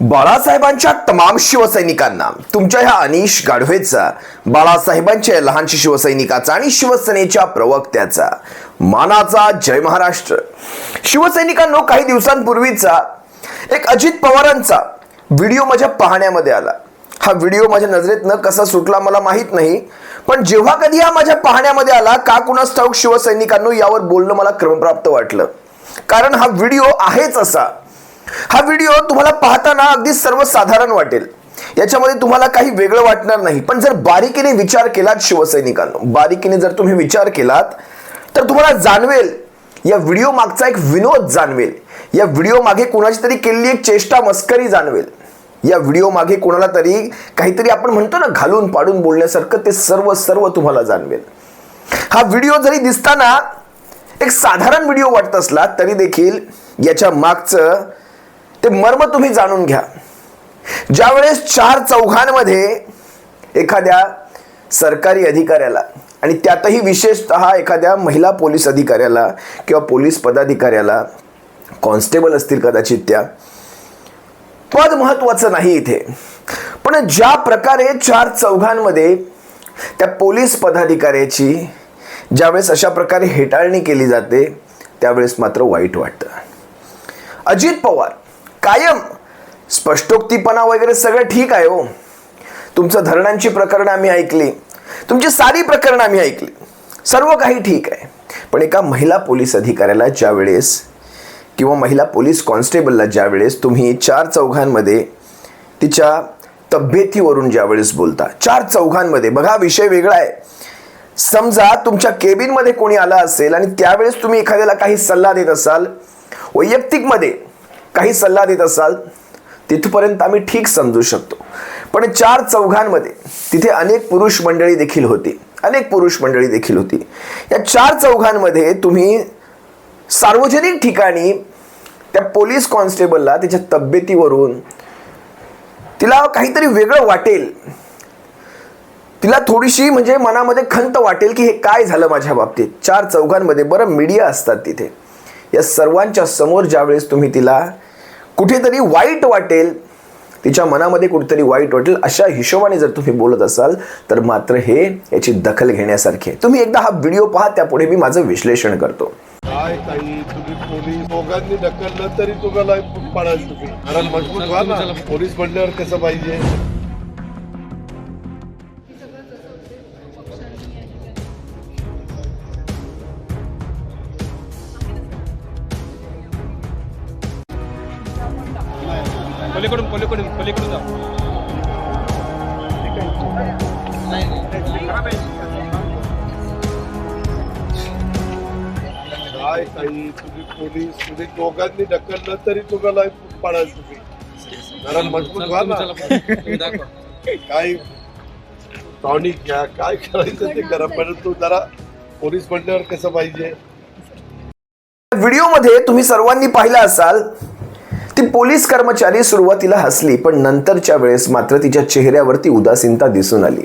बाळासाहेबांच्या तमाम शिवसैनिकांना तुमच्या ह्या अनिश गाढवेचा बाळासाहेबांच्या लहानशी शिवसैनिकाचा आणि शिवसेनेच्या प्रवक्त्याचा. मानाचा जय महाराष्ट्र. शिवसैनिकांनो काही दिवसांपूर्वीचा एक अजित पवारांचा व्हिडिओ माझ्या पाहण्यामध्ये आला. हा व्हिडिओ माझ्या नजरेतनं कसा सुटला मला माहीत नाही पण जेव्हा कधी हा माझ्या पाहण्यामध्ये आला का कुणास ठाऊक शिवसैनिकांनो यावर बोलणं मला क्रमप्राप्त वाटलं. कारण हा व्हिडिओ आहेच असा. हा व्हिडिओ तुम्हाला पाहताना अगदी सर्वसाधारण वाटेल. याच्यामध्ये तुम्हाला काही वेगळं वाटणार नाही. पण जर बारीकीने विचार केलात शिवसैनिकांनो बारीकीने जर तुम्ही विचार केलात तर तुम्हाला जाणवेल या व्हिडिओ मागचा एक विनोद जाणवेल. या व्हिडिओ मागे कोणाची तरी केलेली एक चेष्टा मस्करी जाणवेल. या व्हिडिओ मागे कोणाला तरी काहीतरी आपण म्हणतो ना घालून पाडून बोलण्यासारखं ते सर्व सर्व तुम्हाला जाणवेल. हा व्हिडिओ जरी दिसताना एक साधारण व्हिडिओ वाटत असला तरी देखील याच्या मागचं ते मर्म तुम्ही जाणून घ्या. ज्यावेळेस चार चौघांमध्ये एखाद्या सरकारी अधिकाऱ्याला आणि त्यातही विशेषतः एखाद्या महिला पोलीस अधिकाऱ्याला किंवा पोलीस पदाधिकाऱ्याला कॉन्स्टेबल असतील कदाचित त्या पद महत्वाचं नाही इथे. पण ज्या प्रकारे चार चौघांमध्ये त्या पोलीस पदाधिकाऱ्याची ज्यावेळेस अशा प्रकारे हेटाळणी केली जाते त्यावेळेस मात्र वाईट वाटतं. अजित पवार कायम. स्पष्टोक्तीपणा वगैरे सगळं ठीक आहे हो. तुमचं धरणांची प्रकरणं आम्ही ऐकली. तुमची सारी प्रकरणं आम्ही ऐकली. सर्व काही ठीक आहे. पण एका महिला पोलीस अधिकाऱ्याला ज्या वेळेस किंवा महिला पोलीस कॉन्स्टेबलला ज्या वेळेस तुम्ही चार चौघांमध्ये तिच्या तब्येतीवरून ज्यावेळेस बोलता चार चौघांमध्ये बघा विषय वेगळा आहे. समजा तुमच्या केबिनमध्ये कोणी आला असेल आणि त्यावेळेस तुम्ही एखाद्याला काही सल्ला देत असाल वैयक्तिकमध्ये काही सल्ला देत असाल तिथपर्यंत आम्ही ठीक समजू शकतो. पण चार चौघांमध्ये तिथे अनेक पुरुष मंडळी देखील होती. अनेक पुरुष मंडळी देखील होती. या चार चौघांमध्ये तुम्ही सार्वजनिक ठिकाणी त्या पोलीस कॉन्स्टेबलला त्याच्या तब्येतीवरून तिला काहीतरी वेगळं वाटेल. तिला थोडीशी म्हणजे मनामध्ये खंत वाटेल की हे काय झालं माझ्या बाबतीत. चार चौघांमध्ये बरं मीडिया असतात तिथे. या सर्वांच्या समोर ज्यावेळेस तुम्ही तिला कुठेतरी वाईट वाटेल तिच्या मनामध्ये कुठेतरी वाईट वाटेल अशा हिशोबाने जर तुम्ही बोलत असाल तर मात्र हे याची दखल घेण्यासारखे आहे. तुम्ही एकदा हा व्हिडिओ पहा त्यापुढे मी माझं विश्लेषण करतो. काय तुम्ही पोलीस दोघांनी ढकललं तरी तुम्हाला पाडायचं. कारण मजबूत व्हा ना पोलीस म्हणल्यावर कसं पाहिजे? पलीकडून पलीकडून पलीकडून जा. काय ताई तुम्ही पोलीस तुम्ही दोघांनी ढकललं तरी तुम्हाला पाडायचं तुम्ही. मजबूत व्हा ना. काय टॉनिक घ्या काय करायचं ते करा परंतु जरा पोलीस म्हणल्यावर कसं पाहिजे? व्हिडिओमध्ये तुम्ही सर्वांनी पाहिलं असाल ती पोलीस कर्मचारी सुरुवातीला हसली पण नंतरच्या वेळेस मात्र तिच्या चेहऱ्यावरती उदासीनता दिसून आली.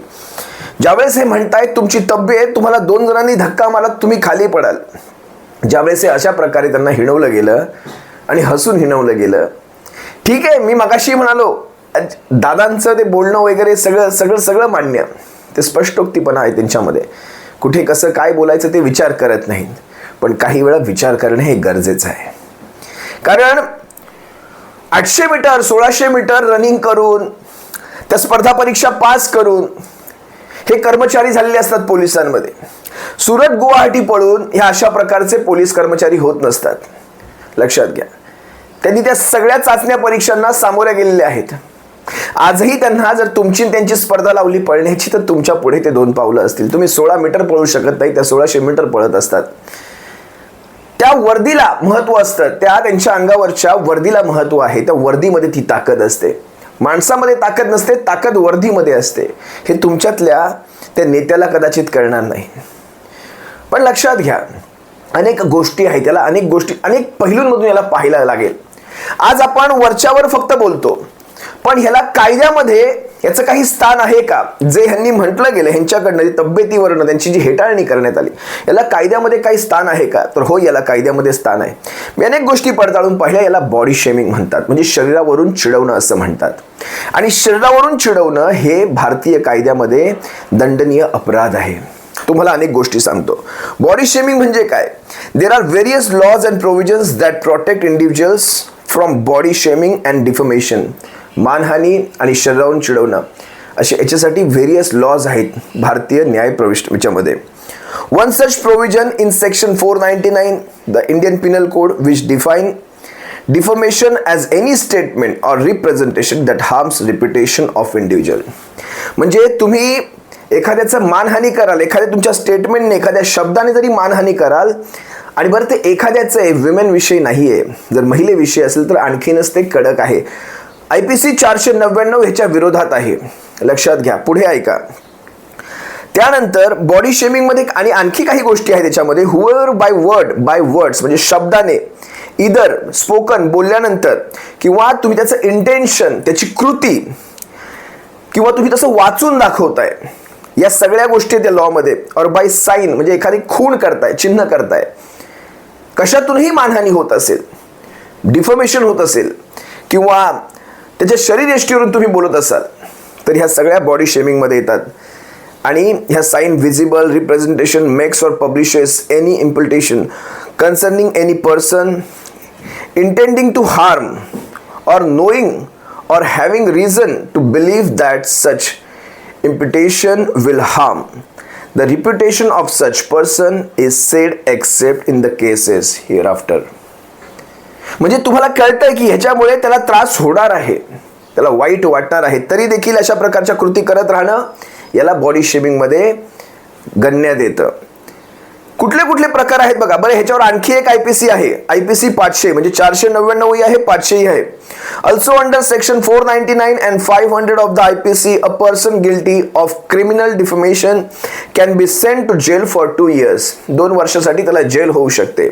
ज्यावेळेस हे म्हणतायत तुमची तब्येत तुम्हाला दोन जणांनी धक्का मारत तुम्ही खाली पडाल. ज्यावेळेस हे अशा प्रकारे त्यांना हिणवलं गेलं आणि हसून हिणवलं गेलं ठीक आहे मी मगाशी म्हणालो दादांचं ते बोलणं वगैरे सगळं सगळं सगळं मान्य. ते स्पष्टोक्तीपणा आहे त्यांच्यामध्ये. कुठे कसं काय बोलायचं ते विचार करत नाहीत पण काही वेळा विचार करणं हे गरजेचं आहे. कारण आठशे मीटर सोळाशे मीटर रनिंग करून त्या स्पर्धा परीक्षा पास करून हे कर्मचारी झालेले असतात पोलिसांमध्ये. सुरत गुवाहाटी पळून ह्या अशा प्रकारचे पोलीस कर्मचारी होत नसतात. लक्षात घ्या. त्यांनी त्या सगळ्या चाचण्या परीक्षांना सामोऱ्या गेलेल्या आहेत. आजही त्यांना जर तुमची आणि त्यांची स्पर्धा लावली पळण्याची तर तुमच्यापुढे ते दोन पावलं असतील. तुम्ही सोळा मीटर पळू शकत नाही त्या सोळाशे मीटर पळत असतात. त्या वर्दीला महत्त्व असतं. त्या त्यांच्या अंगावरच्या वर्दीला महत्त्व आहे. त्या वर्दीमध्ये ती ताकद असते. माणसामध्ये ताकद नसते ताकद वर्दीमध्ये असते. हे तुमच्यातल्या त्या नेत्याला कदाचित कळणार नाही. पण लक्षात घ्या अनेक गोष्टी आहेत. त्याला अनेक गोष्टी अनेक पैलूंमधून याला पाहायला लागेल. आज आपण वरच्यावर फक्त बोलतो. पण ह्याला कायद्यामध्ये याचं काही स्थान आहे का? जे ह्यांनी म्हटलं गेलं ह्यांच्याकडनं तब्येतीवरनं त्यांची जी हेटाळणी करण्यात आली याला कायद्यामध्ये काही स्थान आहे का? तर हो याला कायद्यामध्ये स्थान आहे. मी अनेक गोष्टी पडताळून पाहिल्या याला बॉडी शेमिंग म्हणतात. म्हणजे शरीरावरून चिडवणं असं म्हणतात. आणि शरीरावरून चिडवणं हे भारतीय कायद्यामध्ये दंडनीय अपराध आहे. तुम्हाला अनेक गोष्टी सांगतो. बॉडी शेमिंग म्हणजे काय? There are various laws and provisions that protect individuals from body shaming and defamation मानहानी आणि शरीरावरून चिडवणं. असे याच्यासाठी व्हेरियस लॉज आहेत भारतीय न्याय प्रविष्टच्यामध्ये one such provision in section four ninety nine the Indian penal code which define deformation as any statement or representation that harms reputation of individual म्हणजे तुम्ही एखाद्याचं मानहानी कराल एखाद्या तुमच्या स्टेटमेंटने एखाद्या शब्दाने जरी मानहानी कराल आणि बरं ते एखाद्याचं आहे विमेनविषयी नाही आहे जर महिलेविषयी असेल तर आणखीनच ते कडक आहे. आय पी सी चारशे नव्याण्णव ह्याच्या विरोधात आहे. लक्षात घ्या पुढे ऐका. त्यानंतर बॉडी शेमिंगमध्ये आणि आणखी काही गोष्टी आहेत त्याच्यामध्ये whether by word by words म्हणजे शब्दाने. इदर स्पोकन बोलल्यानंतर किंवा तुम्ही त्याचं इंटेन्शन त्याची कृती किंवा तुम्ही तसं वाचून दाखवताय. या सगळ्या गोष्टी त्या लॉमध्ये और बाय साईन म्हणजे एखादी खूण करताय चिन्ह करताय. कशातूनही मानहानी होत असेल डिफॉर्मेशन होत असेल किंवा त्याच्या शरीर यष्टीवरून तुम्ही बोलत असाल तर ह्या सगळ्या बॉडी शेमिंगमध्ये येतात. आणि ह्या sign visible representation makes or publishes any imputation concerning any person intending to harm or knowing or having reason to believe that such imputation will harm the reputation of such person is said except in the cases hereafter म्हणजे तुम्हाला कळतंय की ह्याच्यामुळे त्याला त्रास होणार आहे. त्याला वाईट वाटणार आहे. तरी देखील अशा प्रकारच्या कृती करत राहणं याला बॉडी शेमिंगमध्ये गणण्यात येतं कुठले कुठले प्रकार आहेत बघा. बरं ह्याच्यावर आणखी एक आयपीसी आहे. आयपीसी पाचशे म्हणजे चारशे नव्याण्णव आहे पाचशेही आहे. Also under section four ninety nine and five hundred of the IPC a person guilty of criminal defamation can be sent to jail for two years दोन वर्षासाठी त्याला जेल होऊ शकते.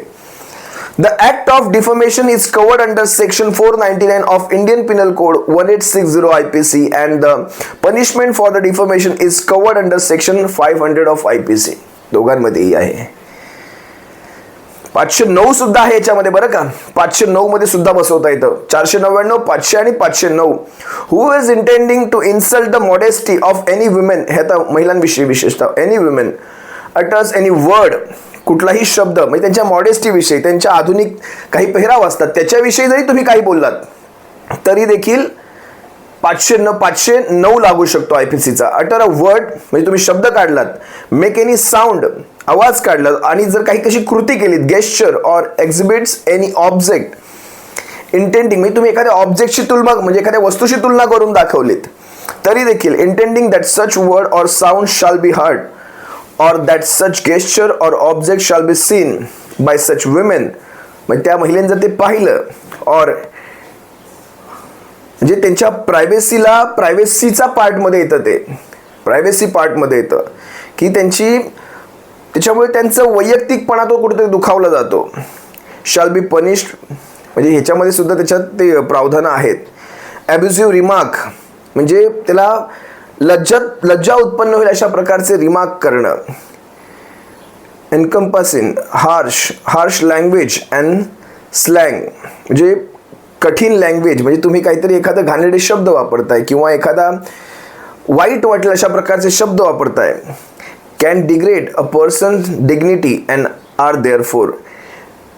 The act of defamation is covered under section 499 of Indian Penal Code 1860 IPC and the punishment for the defamation is covered under section 500 of IPC. दोघांमध्येही आहे पाचशे नऊ सुद्धा आहे याच्यामध्ये बरं का पाचशे नऊ मध्ये सुद्धा बसवता येतं चारशे नव्याण्णव पाचशे आणि पाचशे नऊ who is intending to insult the modesty of any women हे तर महिलांविषयी विशेषतः any women utters any word कुठलाही शब्द म्हणजे त्यांच्या मॉडेस्टीविषयी त्यांच्या आधुनिक काही पेहराव असतात त्याच्याविषयी जरी तुम्ही काही बोललात तरी देखील पाचशे न पाचशे नऊ लागू शकतो आय पी सीचा अटर अ वर्ड म्हणजे तुम्ही शब्द काढलात मेक एनी साऊंड आवाज काढला आणि जर काही कशी कृती केलीत gesture or exhibits any object intending म्हणजे तुम्ही एखाद्या ऑब्जेक्टशी तुलना म्हणजे एखाद्या वस्तूशी तुलना करून दाखवलीत तरी देखील intending that such word or sound shall be heard or that such gesture or object shall be seen by such women. म्हणजे त्या महिलेने जर ते पाहिलं. और म्हणजे त्यांच्या प्रायव्हेसीला प्रायव्हेसीचा पार्टमध्ये येतं ते. प्रायव्हेसी पार्टमध्ये येतं. की त्यांची त्याच्यामुळे त्यांचं वैयक्तिकपणा तो कुठेतरी दुखावला जातो. शाल बी पनिश्ड म्हणजे ह्याच्यामध्ये सुद्धा त्याच्यात ते प्रावधानं आहेत. ॲब्युझिव्ह रिमार्क म्हणजे त्याला लज्जत लज्जा उत्पन्न होईल अशा प्रकारचे रिमार्क करणं. Encompassing harsh harsh language and slang म्हणजे कठीण लँग्वेज म्हणजे तुम्ही काहीतरी एखादा घाणेरडे शब्द वापरताय किंवा एखादा वाईट वाटेल अशा प्रकारचे शब्द वापरताय. Can degrade a person dignity and are therefore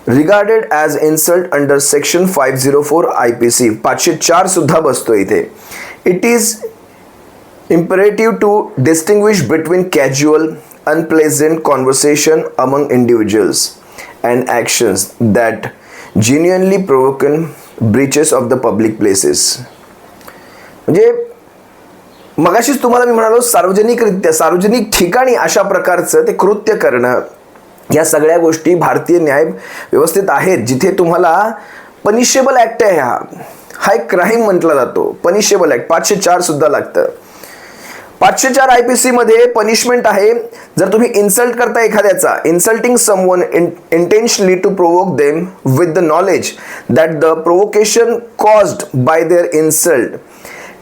regarded as insult under section five zero four I P C पाचशे चार सुद्धा बसतो इथे. It is imperative to distinguish between casual, unpleasant conversation among individuals and actions that genuinely provoke breaches of the public places. म्हणजे मगाशीच तुम्हाला मी म्हणालो सार्वजनिकरित्या सार्वजनिक ठिकाणी अशा प्रकारचं ते कृत्य करणं या सगळ्या गोष्टी भारतीय न्याय व्यवस्थेत आहेत जिथे तुम्हाला पनिशेबल ॲक्ट आहे हा हा एक क्राईम म्हटला जातो पनिशेबल ॲक्ट पाचशे चारसुद्धा लागतं पाचशे चार आय पी सी मध्ये पनिशमेंट आहे. जर तुम्ही इन्सल्ट करता एखाद्याचा insulting someone intentionally to provoke them with the knowledge that the provocation caused by their insult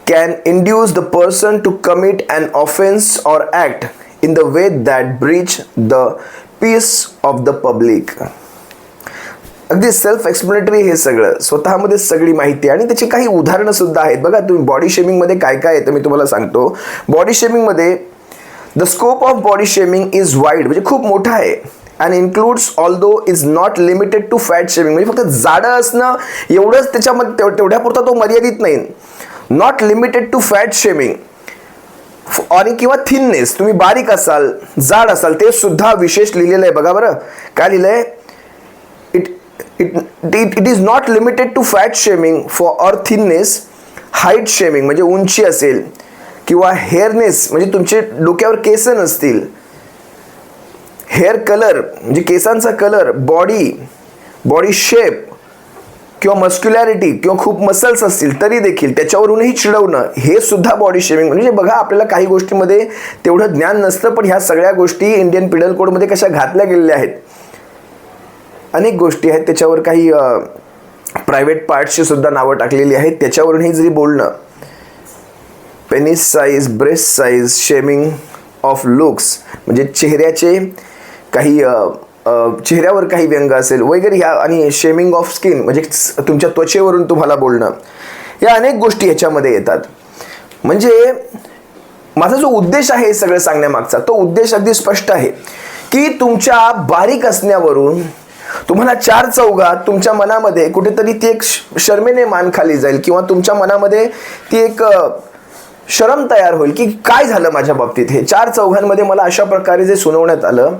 can induce the person to commit an offence or act in the way that breach the peace of the public अगदी self explanatory हे सगळं. स्वतःमध्ये सगळी माहिती आणि त्याची काही उदाहरणं सुद्धा आहेत. बघा तुम्ही बॉडी शेमिंगमध्ये काय काय येतं मी तुम्हाला सांगतो. Body शेमिंगमध्ये the scope of body shaming is wide म्हणजे खूप मोठा आहे. And includes although is not limited to fat shaming म्हणजे फक्त जाडं असणं एवढंच त्याच्यामध्ये तेवढ्यापुरता तो मर्यादित नाही. Not limited to fat shaming आणि किंवा थिननेस तुम्ही बारीक असाल जाड असाल ते सुद्धा विशेष लिहिलेलं आहे. बघा बरं. काय लिहिलं आहे it it it is not limited to fat shaming for or thinness height म्हणजे उंची असेल किंवा हेअरनेस म्हणजे तुमचे डोक्यावर केस नसतील. हेअर कलर म्हणजे केसांचा कलर बॉडी बॉडी शेप किंवा मस्क्युलॅरिटी किंवा खूप मसल्स असतील तरी देखील त्याच्यावरूनही चिडवणं हे सुद्धा बॉडी शेमिंग म्हणजे बघा आपल्याला काही गोष्टीमध्ये तेवढं ज्ञान नसतं पण ह्या सगळ्या गोष्टी इंडियन पिडल कोडमध्ये कशा घातल्या गेलेल्या आहेत? अनेक गोष्टी आहेत. त्याच्यावर काही प्रायव्हेट पार्ट्सची सुद्धा नावं टाकलेली आहेत. त्याच्यावरूनही जरी बोलणं penis size breast size shaming of looks म्हणजे चेहऱ्याचे काही चेहऱ्यावर काही व्यंग असेल वगैरे ह्या आणि शेमिंग ऑफ स्किन म्हणजे तुमच्या त्वचेवरून तुम्हाला बोलणं या अनेक गोष्टी ह्याच्यामध्ये येतात. म्हणजे माझा जो उद्देश आहे हे सगळं सांगण्यामागचा तो उद्देश अगदी स्पष्ट आहे की तुमच्या बारीक असण्यावरून तुम्हाला चार चौघात तुमच्या मनामध्ये कुठेतरी ती एक श- शर्मेने मान खाली जाईल किंवा तुमच्या मनामध्ये ती एक शरम तयार होईल की काय झालं माझ्या बाबतीत? हे चार चौघांमध्ये मला अशा प्रकारे जे सुनावण्यात आलं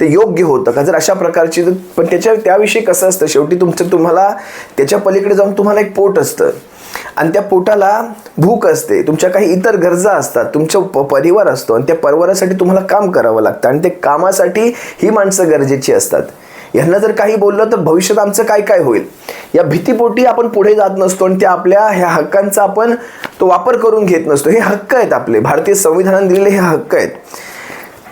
ते योग्य होतं का? जर अशा प्रकारची पण त्याच्या त्याविषयी कसं असतं? शेवटी तुमचं तुम्हाला त्याच्या पलीकडे जाऊन तुम्हाला एक पोट असतं. आणि त्या पोटाला भूक असते तुमच्या काही इतर गरजा असतात तुमचा प- परिवार असतो आणि त्या परिवारासाठी तुम्हाला काम करावं लागतं आणि ते कामासाठी ही माणसं गरजेची असतात. यांना जर काही बोललं तर भविष्यात आमचं काय काय होईल? या भीतीपोटी आपण पुढे जात नसतो आणि त्या आपल्या ह्या हक्कांचा आपण तो वापर करून घेत नसतो. हे हक्क आहेत आपले. भारतीय संविधानाने दिलेले हे हक्क आहेत.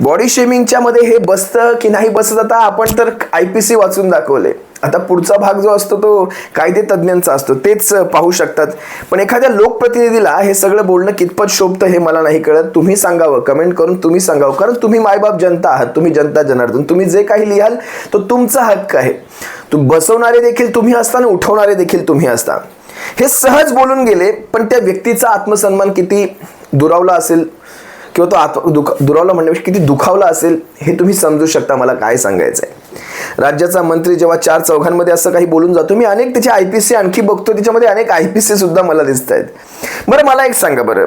बॉडी शेमिंगच्या मध्ये हे बसतं की नाही बसत आता आपण तर आय पी सी वाचून दाखवले आता पुढचा भाग जो असतो तो कायदे तज्ज्ञांचा असतो तेच पाहू शकतात. पण एखाद्या लोकप्रतिनिधीला हे सगळं बोलणं कितपत शोभतं हे मला नाही कळत. तुम्ही सांगावं कमेंट करून तुम्ही सांगावं. कारण तुम्ही मायबाप जनता आहात तुम्ही जनता जनार्दन. तुम्ही जे काही लिहाल तो तुमचा हक्क आहे. तू बसवणारे देखील तुम्ही असता आणि उठवणारे देखील तुम्ही असता. हे सहज बोलून गेले पण त्या व्यक्तीचा आत्मसन्मान किती दुरावला असेल? किंवा तो आत्म दुख दुरावला म्हणण्यापेक्षा किती दुखावला असेल? हे तुम्ही समजू शकता मला काय सांगायचं आहे राज्याचा मंत्री जेव्हा चार चौघांमध्ये असं काही बोलून जातो मी अनेक त्याचे आय पी सी आणखी बघतो त्याच्यामध्ये अनेक आय पी सी सुद्धा मला दिसत आहेत. बरं मला एक सांगा बरं.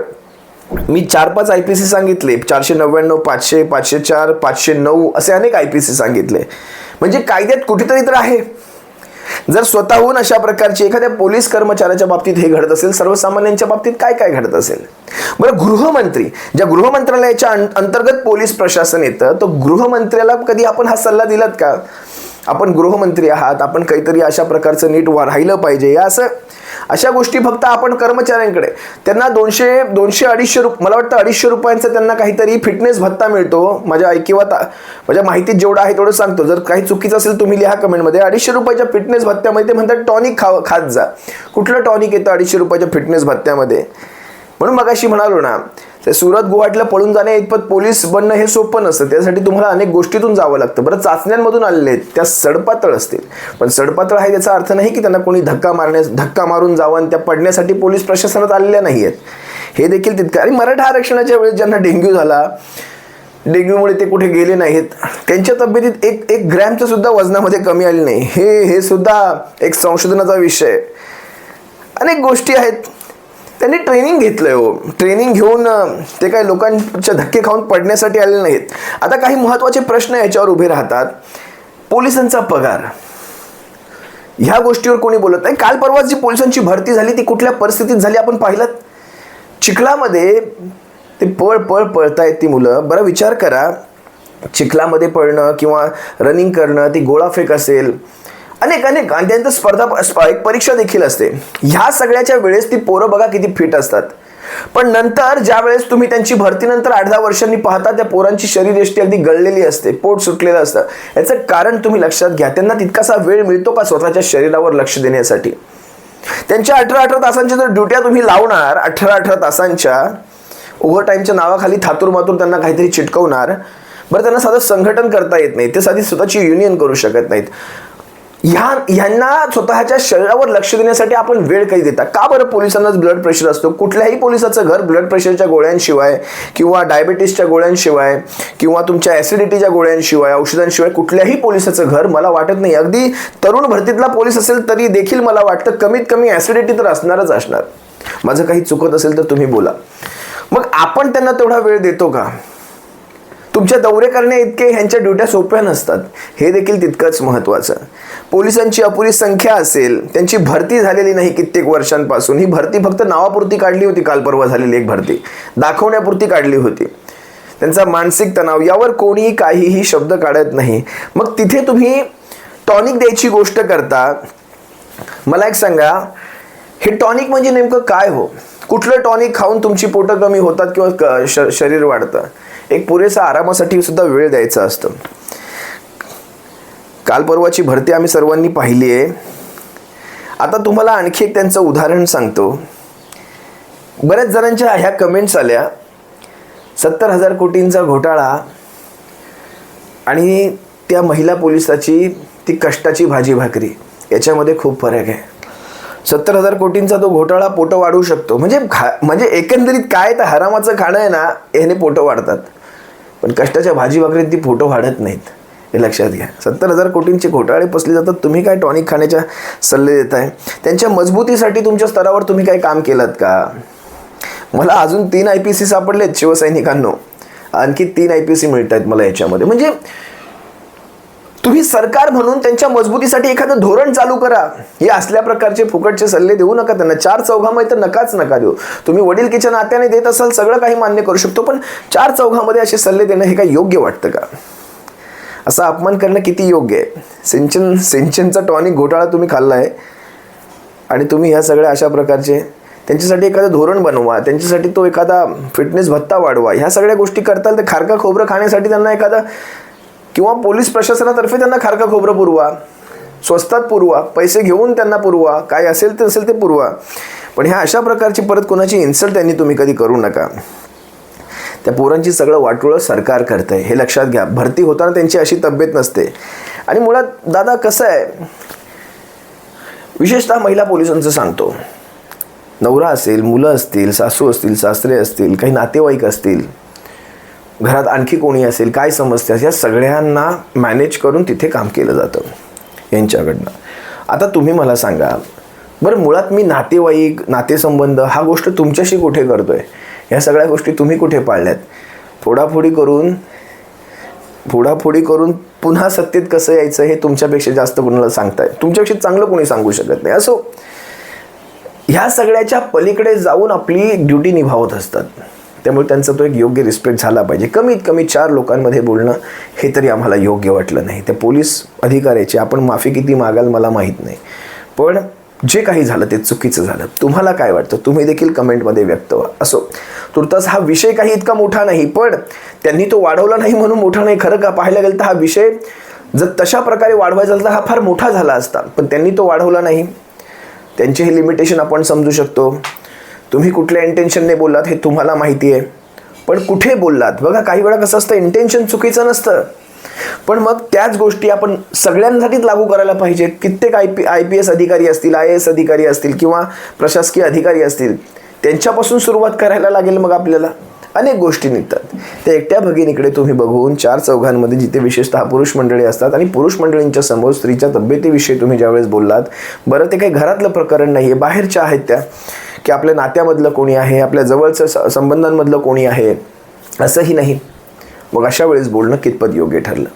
मी चार पाच आय पी सी सांगितले चारशे नव्याण्णव पाचशे पाचशे चार पाचशे नऊ असे अनेक आय पी सी सांगितले. म्हणजे कायद्यात कुठेतरी तर आहे. जर स्वतःहून अशा प्रकारची एखाद्या पोलीस कर्मचाऱ्याच्या बाबतीत हे घडत असेल सर्वसामान्यांच्या बाबतीत काय काय घडत असेल? बरं गृहमंत्री ज्या गृहमंत्रालयाच्या अंतर्गत पोलीस प्रशासन येतं तो गृहमंत्र्याला कधी आपण हा सल्ला दिलात का? आपण गृहमंत्री आहात आपण काहीतरी अशा प्रकारचं नीट वाढायलं राहिलं पाहिजे या असं अशा गोष्टी फक्त आपण कर्मचाऱ्यांकडे. त्यांना दोनशे दोनशे अडीचशे रुप मला वाटतं अडीचशे रुपयांचा त्यांना काहीतरी फिटनेस भत्ता मिळतो. माझ्या किंवा ता- माझ्या माहितीत जेवढं आहे तेवढं सांगतो. जर काही चुकीचं असेल तुम्ही लिहा कमेंटमध्ये. अडीचशे रुपयाच्या फिटनेस भत्त्यामध्ये ते म्हणतात टॉनिक खाव खात जा. कुठलं टॉनिक येतं अडीचशे रुपयाच्या फिटनेस भत्त्यामध्ये? म्हणून मगाशी म्हणालो ना ते सुरत गुवाहाटीला पळून जाणे इतपत पोलीस बनणं हे सोपं नसतं. त्यासाठी तुम्हाला अनेक गोष्टीतून जावं लागतं. बरं चाचण्यांमधून आलेले आहेत त्या सडपातळ असतील. पण सडपातळ आहे त्याचा अर्थ नाही की त्यांना कोणी धक्का मारण्यास धक्का मारून जावं आणि त्या पडण्यासाठी पोलीस प्रशासनात आलेल्या नाही आहेत. हे देखील तितकं आणि मराठा आरक्षणाच्या वेळेस ज्यांना डेंग्यू झाला डेंग्यूमुळे ते कुठे गेले नाहीत. त्यांच्या तब्येतीत एक एक ग्रॅमचं सुद्धा वजनामध्ये कमी आली नाही. हे हे सुद्धा एक संशोधनाचा विषय अनेक गोष्टी आहेत. त्यांनी ट्रेनिंग घेतलंय हो. ट्रेनिंग घेऊन ते काही लोकांच्या धक्के खाऊन पडण्यासाठी आलेले नाहीत. आता काही महत्त्वाचे प्रश्न याच्यावर उभे राहतात. पोलिसांचा पगार. ह्या गोष्टीवर कोणी बोलत नाही. काल परवाच जी पोलिसांची भरती झाली ती कुठल्या परिस्थितीत झाली आपण पाहिलं? चिखलामध्ये ते पळ पळ पळतायत ती मुलं. बरं विचार करा. चिखलामध्ये पळणं किंवा रनिंग करणं ती गोळाफेक असेल अनेक अनेक आणि त्यांचं स्पर्धा एक परीक्षा देखील असते. ह्या सगळ्याच्या वेळेस ती पोरं बघा किती फिट असतात. पण नंतर ज्या वेळेस तुम्ही त्यांची भरतीनंतर आठ दहा वर्षांनी पाहता त्या पोरांची शरीरयष्टी अगदी गळलेली असते पोट सुटलेलं असतं. याचं कारण तुम्ही लक्षात घ्या त्यांना तितकासा वेळ मिळतो का स्वतःच्या शरीरावर लक्ष देण्यासाठी? त्यांच्या अठरा अठरा तासांच्या जर ड्युट्या तुम्ही लावणार अठरा अठरा तासांच्या ओव्हर टाईमच्या नावाखाली थातूर मातूर त्यांना काहीतरी चिटकवणार बरं त्यांना साधं संघटन करता येत नाही ते साधी स्वतःची युनियन करू शकत नाहीत. ह्या ह्यांना स्वतःच्या शरीरावर लक्ष देण्यासाठी आपण वेळ काही देता? का बरं पोलिसांनाच ब्लड प्रेशर असतो? कुठल्याही पोलिसाचं घर ब्लड प्रेशरच्या गोळ्यांशिवाय किंवा डायबिटीसच्या गोळ्यांशिवाय किंवा तुमच्या ॲसिडिटीच्या गोळ्यांशिवाय औषधांशिवाय कुठल्याही पोलिसाचं घर मला वाटत नाही. अगदी तरुण भरतीतला पोलीस असेल तरी देखील मला वाटतं कमीत कमी ॲसिडिटी तर असणारच असणार. माझं काही चुकत असेल तर तुम्ही बोला. मग आपण त्यांना तेवढा वेळ देतो का? तुमच्या दौरे करण्या इतके ह्यांच्या ड्युट्या सोप्या नसतात. हे देखील तितकंच महत्त्वाचं. पोलिसांची अपुरी संख्या असेल त्यांची भरती झालेली नाही कित्येक वर्षांपासून. ही भरती फक्त नावापुरती काढली होती काल परवा झालेली एक भरती. दाखवण्यापुरती काढली होती. त्यांचा मानसिक तणाव यावर कोणीही काहीही शब्द काढत नाही. मग तिथे तुम्ही टॉनिक द्यायची गोष्ट करता. मला एक सांगा हे टॉनिक म्हणजे नेमकं काय हो? कुठलं टॉनिक खाऊन तुमची पोटं कमी होतात किंवा क- श- शरीर वाढतं? एक पुरेसा आरामासाठी सुद्धा वेळ द्यायचा असतं. काल परवाची भरती आम्ही सर्वांनी पाहिली आहे. आता तुम्हाला आणखी एक त्यांचं उदाहरण सांगतो. बऱ्याच जणांच्या ह्या कमेंट्स आल्या. सत्तर हजार कोटींचा घोटाळा आणि त्या महिला पोलिसाची ती कष्टाची भाजी भाकरी याच्यामध्ये खूप फरक आहे. सत्तर हजार कोटींचा तो घोटाळा पोटं वाढवू शकतो. म्हणजे खा म्हणजे एकंदरीत काय तर हरामाचं खाणं आहे ना याने पोटं वाढतात. पण कष्टाच्या भाजी भाकरीत ती फोटो वाढत नाहीत. हे लक्षात घ्या. सत्तर हजार कोटींचे घोटाळे पसले जातात तुम्ही काय टॉनिक खाण्याच्या सल्ले देताय? त्यांच्या मजबूतीसाठी तुमच्या स्तरावर तुम्ही काय काम केलं का? मला अजून तीन आय पी सी सापडलेत शिवसैनिकांनो. आणखी तीन आय पी सी मिळत आहेत मला याच्यामध्ये. म्हणजे तुम्ही सरकार म्हणून त्यांच्या मजबूतीसाठी एखादं धोरण चालू करा. हे असल्या प्रकारचे फुकटचे सल्ले देऊ नका त्यांना. चार चौघामध्ये तर नकाच नका देऊ. तुम्ही वडीलकीच्या नात्याने देत असाल सगळं काही मान्य करू शकतो पण चार चौघामध्ये असे सल्ले देणं हे काही योग्य वाटतं का? असा अपमान करणं किती योग्य आहे? सिंचन सिंचनचा टॉनिक घोटाळा तुम्ही खाल्ला आहे आणि तुम्ही ह्या सगळ्या अशा प्रकारचे त्यांच्यासाठी एखादं धोरण बनवा त्यांच्यासाठी तो एखादा फिटनेस भत्ता वाढवा. ह्या सगळ्या गोष्टी करताल तर खारका खोबरं खाण्यासाठी त्यांना एखादा किंवा पोलीस प्रशासनातर्फे त्यांना खारकं खोबरं पुरवा स्वस्तात पुरवा पैसे घेऊन त्यांना पुरवा काय असेल ते असेल ते पुरवा. पण ह्या अशा प्रकारची परत कोणाची इन्सल्ट त्यांनी तुम्ही कधी करू नका. त्या पोरांची सगळं वाटोळं सरकार करतंय. हे लक्षात घ्या. भरती होताना त्यांची अशी तब्येत नसते. आणि मुळात दादा कसं आहे? विशेषतः महिला पोलिसांचं सांगतो. नवरा असेल मुलं असतील सासू असतील सासरे असतील काही नातेवाईक असतील घरात आणखी कोणी असेल काय समस्या या सगळ्यांना मॅनेज करून तिथे काम केलं जातं यांच्याकडनं. आता तुम्ही मला सांगा बरं मुळात मी नातेवाईक नातेसंबंध हा गोष्ट तुमच्याशी कुठे करतो आहे ह्या सगळ्या गोष्टी तुम्ही कुठे पाळल्यात? फोडाफोडी करून फोडाफोडी करून पुन्हा सत्तेत कसं यायचं हे तुमच्यापेक्षा जास्त कोणाला सांगताय? तुमच्यापेक्षा चांगलं कोणी सांगू शकत नाही. असो ह्या सगळ्याच्या पलीकडे जाऊन आपली ड्युटी निभावत असतात. त्यामुळे त्यांचा तो एक योग्य रिस्पेक्ट झाला पाहिजे. कमीत कमी चार लोकांमध्ये बोलणं हे तरी आम्हाला योग्य वाटलं नाही. त्या पोलीस अधिकाऱ्याची आपण माफी किती मागाल मला माहीत नाही. पण जे काही झालं ते चुकीचं झालं. तुम्हाला काय वाटतं? तुम्ही देखील कमेंटमध्ये व्यक्त व्हा. असो तुर्तास हा विषय काही इतका मोठा नाही पण त्यांनी तो वाढवला नाही म्हणून मोठा नाही. खरं का पाहायला गेलं तर हा विषय जर तशा प्रकारे वाढवायचा तर हा फार मोठा झाला असता. पण त्यांनी तो वाढवला नाही. त्यांचे हे लिमिटेशन आपण समजू शकतो. तुम्ही कुठल्या इंटेन्शनने बोललात हे तुम्हाला माहिती आहे पण कुठे बोललात? बघा काही वेळा कसं असतं इंटेन्शन चुकीचं नसतं. पण मग त्याच गोष्टी आपण सगळ्यांसाठीच लागू करायला पाहिजे कित्येक I P I P S अधिकारी असतील आय ए एस अधिकारी असतील किंवा प्रशासकीय अधिकारी असतील त्यांच्यापासून सुरुवात करायला लागेल मग आपल्याला. अनेक गोष्टी निघतात. त्या एकट्या भगिनीकडे तुम्ही बघून चार चौघांमध्ये जिथे विशेषतः पुरुष मंडळी असतात आणि पुरुष मंडळींच्या समोर स्त्रीच्या तब्येतीविषयी तुम्ही ज्यावेळेस बोललात बरं ते काही घरातलं प्रकरण नाही आहे बाहेरच्या आहेत त्या. की आपल्या नात्यामधलं कोणी आहे आपल्या जवळचं स- संबंधांमधलं कोणी आहे असंही नाही. मग अशा वेळेस बोलणं कितपत योग्य ठरलं?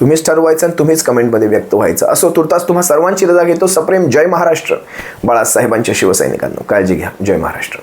तुम्हीच ठरवायचं आणि तुम्हीच कमेंटमध्ये व्यक्त व्हायचं. असो तुर्तास तुम्हा सर्वांची रजा घेतो. सप्रेम जय महाराष्ट्र. बाळासाहेबांच्या शिवसैनिकांना काळजी घ्या. जय महाराष्ट्र.